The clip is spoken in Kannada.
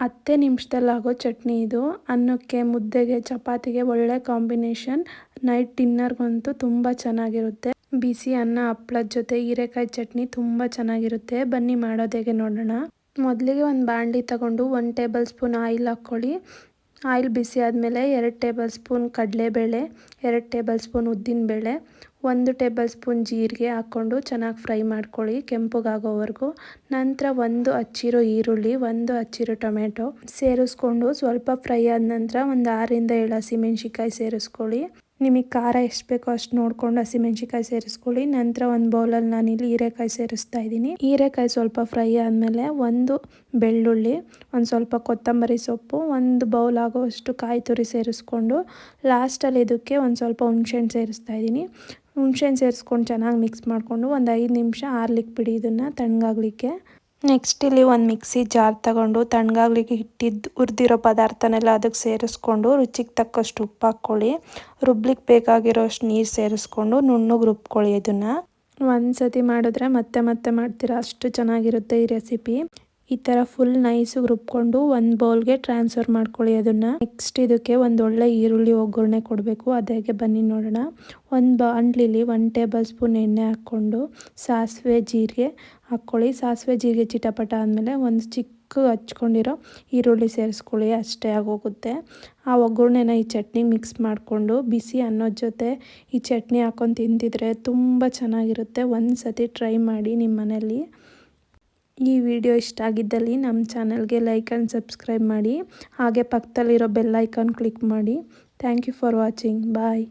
ಹತ್ತೇ ನಿಮಿಷದಲ್ಲಾಗೋ ಚಟ್ನಿ ಇದು. ಅನ್ನಕ್ಕೆ, ಮುದ್ದೆಗೆ, ಚಪಾತಿಗೆ ಒಳ್ಳೆ ಕಾಂಬಿನೇಷನ್. ನೈಟ್ ಡಿನ್ನರ್ಗಂತೂ ತುಂಬ ಚೆನ್ನಾಗಿರುತ್ತೆ. ಬಿಸಿ ಅನ್ನ ಹಪ್ಪಳದ ಜೊತೆ ಹೀರೆಕಾಯಿ ಚಟ್ನಿ ತುಂಬ ಚೆನ್ನಾಗಿರುತ್ತೆ. ಬನ್ನಿ ಮಾಡೋದು ಹೇಗೆ ನೋಡೋಣ. ಮೊದಲಿಗೆ ಒಂದು ಬಾಣಲಿ ತಗೊಂಡು ಒನ್ ಟೇಬಲ್ ಸ್ಪೂನ್ ಆಯಿಲ್ ಹಾಕ್ಕೊಳ್ಳಿ. ಆಯಿಲ್ ಬಿಸಿ ಆದಮೇಲೆ ಎರಡು ಟೇಬಲ್ ಸ್ಪೂನ್ ಕಡಲೆಬೇಳೆ, ಎರಡು ಟೇಬಲ್ ಸ್ಪೂನ್ ಉದ್ದಿನಬೇಳೆ, ಒಂದು ಟೇಬಲ್ ಸ್ಪೂನ್ ಜೀರಿಗೆ ಹಾಕ್ಕೊಂಡು ಚೆನ್ನಾಗಿ ಫ್ರೈ ಮಾಡ್ಕೊಳ್ಳಿ ಕೆಂಪಗಾಗೋವರೆಗೂ. ನಂತರ ಒಂದು ಹಚ್ಚಿರೋ ಈರುಳ್ಳಿ, ಒಂದು ಹಚ್ಚಿರೋ ಟೊಮೆಟೊ ಸೇರಿಸ್ಕೊಂಡು ಸ್ವಲ್ಪ ಫ್ರೈ ಆದ ನಂತರ ಒಂದು ಆರಿಂದ ಏಳು ಹಸಿಮೆಣ್ಸಿಕಾಯಿ ಸೇರಿಸ್ಕೊಳ್ಳಿ. ನಿಮಗೆ ಖಾರ ಎಷ್ಟು ಬೇಕೋ ಅಷ್ಟು ನೋಡ್ಕೊಂಡು ಹಸಿಮೆಣ್ಸಿಕಾಯಿ ಸೇರಿಸ್ಕೊಳ್ಳಿ. ನಂತರ ಒಂದು ಬೌಲಲ್ಲಿ ನಾನು ಇಲ್ಲಿ ಹೀರೆಕಾಯಿ ಸೇರಿಸ್ತಾ ಇದ್ದೀನಿ. ಹೀರೆಕಾಯಿ ಸ್ವಲ್ಪ ಫ್ರೈ ಆದಮೇಲೆ ಒಂದು ಬೆಳ್ಳುಳ್ಳಿ, ಒಂದು ಸ್ವಲ್ಪ ಕೊತ್ತಂಬರಿ ಸೊಪ್ಪು, ಒಂದು ಬೌಲ್ ಆಗೋವಷ್ಟು ಕಾಯಿ ತುರಿ ಸೇರಿಸ್ಕೊಂಡು ಲಾಸ್ಟಲ್ಲಿ ಇದಕ್ಕೆ ಒಂದು ಸ್ವಲ್ಪ ಹುಣ್ಸೆಹಣ್ಣು ಸೇರಿಸ್ತಾ ಇದ್ದೀನಿ. ಹುಣ್ಸೆಹಣ್ಣು ಸೇರಿಸ್ಕೊಂಡು ಚೆನ್ನಾಗಿ ಮಿಕ್ಸ್ ಮಾಡಿಕೊಂಡು ಒಂದು ಐದು ನಿಮಿಷ ಆರ್ಲಿಕ್ಕೆ ಬಿಡಿ ಇದನ್ನು ತಣ್ಣಗಾಗಲಿಕ್ಕೆ. ನೆಕ್ಸ್ಟ್ ಇಲ್ಲಿ ಒಂದು ಮಿಕ್ಸಿ ಜಾರ್ ತಗೊಂಡು ತಣ್ಣಗಾಗ್ಲಿಕ್ಕೆ ಇಟ್ಟಿದ್ದು ಹುರಿದಿರೋ ಪದಾರ್ಥನೆಲ್ಲ ಅದಕ್ಕೆ ಸೇರಿಸ್ಕೊಂಡು ರುಚಿಗೆ ತಕ್ಕಷ್ಟು ಉಪ್ಪು ಹಾಕ್ಕೊಳ್ಳಿ. ರುಬ್ಲಿಕ್ಕೆ ಬೇಕಾಗಿರೋಷ್ಟು ನೀರು ಸೇರಿಸ್ಕೊಂಡು ನುಣ್ಣಗೆ ರುಬ್ಕೊಳ್ಳಿ ಇದನ್ನು. ಒಂದು ಸತಿ ಮಾಡಿದ್ರೆ ಮತ್ತೆ ಮತ್ತೆ ಮಾಡ್ತೀರಾ? ಅಷ್ಟು ಚೆನ್ನಾಗಿರುತ್ತೆ ಈ ರೆಸಿಪಿ. ಈ ಥರ ಫುಲ್ ನೈಸ್ ರುಬ್ಕೊಂಡು ಒಂದು ಬೌಲ್ಗೆ ಟ್ರಾನ್ಸ್ಫರ್ ಮಾಡ್ಕೊಳ್ಳಿ ಅದನ್ನು. ನೆಕ್ಸ್ಟ್ ಇದಕ್ಕೆ ಒಂದು ಒಳ್ಳೆ ಈರುಳ್ಳಿ ಒಗ್ಗರಣೆ ಕೊಡಬೇಕು. ಅದಕ್ಕೆ ಬನ್ನಿ ನೋಡೋಣ. ಒಂದು ಬಾಂಡ್ಲಿಲಿ ಒನ್ ಟೇಬಲ್ ಸ್ಪೂನ್ ಎಣ್ಣೆ ಹಾಕ್ಕೊಂಡು ಸಾಸಿವೆ, ಜೀರಿಗೆ ಹಾಕ್ಕೊಳ್ಳಿ. ಸಾಸಿವೆ, ಜೀರಿಗೆ ಚಿಟಪಟ ಆದಮೇಲೆ ಒಂದು ಚಿಕ್ಕ ಹಚ್ಕೊಂಡಿರೋ ಈರುಳ್ಳಿ ಸೇರಿಸ್ಕೊಳ್ಳಿ. ಅಷ್ಟೇ ಆಗೋಗುತ್ತೆ. ಆ ಒಗ್ಗರಣೆನ ಈ ಚಟ್ನಿ ಮಿಕ್ಸ್ ಮಾಡಿಕೊಂಡು ಬಿಸಿ ಅನ್ನೋದ ಜೊತೆ ಈ ಚಟ್ನಿ ಹಾಕೊಂಡು ತಿಂತಿದ್ರೆ ತುಂಬ ಚೆನ್ನಾಗಿರುತ್ತೆ. ಒಂದು ಸತಿ ಟ್ರೈ ಮಾಡಿ ನಿಮ್ಮ ಮನೇಲಿ ಈ ವಿಡಿಯೋ ಇಷ್ಟ ಆಗಿದ್ದಲ್ಲಿ ನಮ್ಮ ಚಾನಲ್ಗೆ ಲೈಕ್ ಆ್ಯಂಡ್ ಸಬ್ಸ್ಕ್ರೈಬ್ ಮಾಡಿ ಹಾಗೆ ಪಕ್ಕದಲ್ಲಿರೋ ಬೆಲ್ ಐಕಾನ್ ಕ್ಲಿಕ್ ಮಾಡಿ. Thank you for watching. Bye.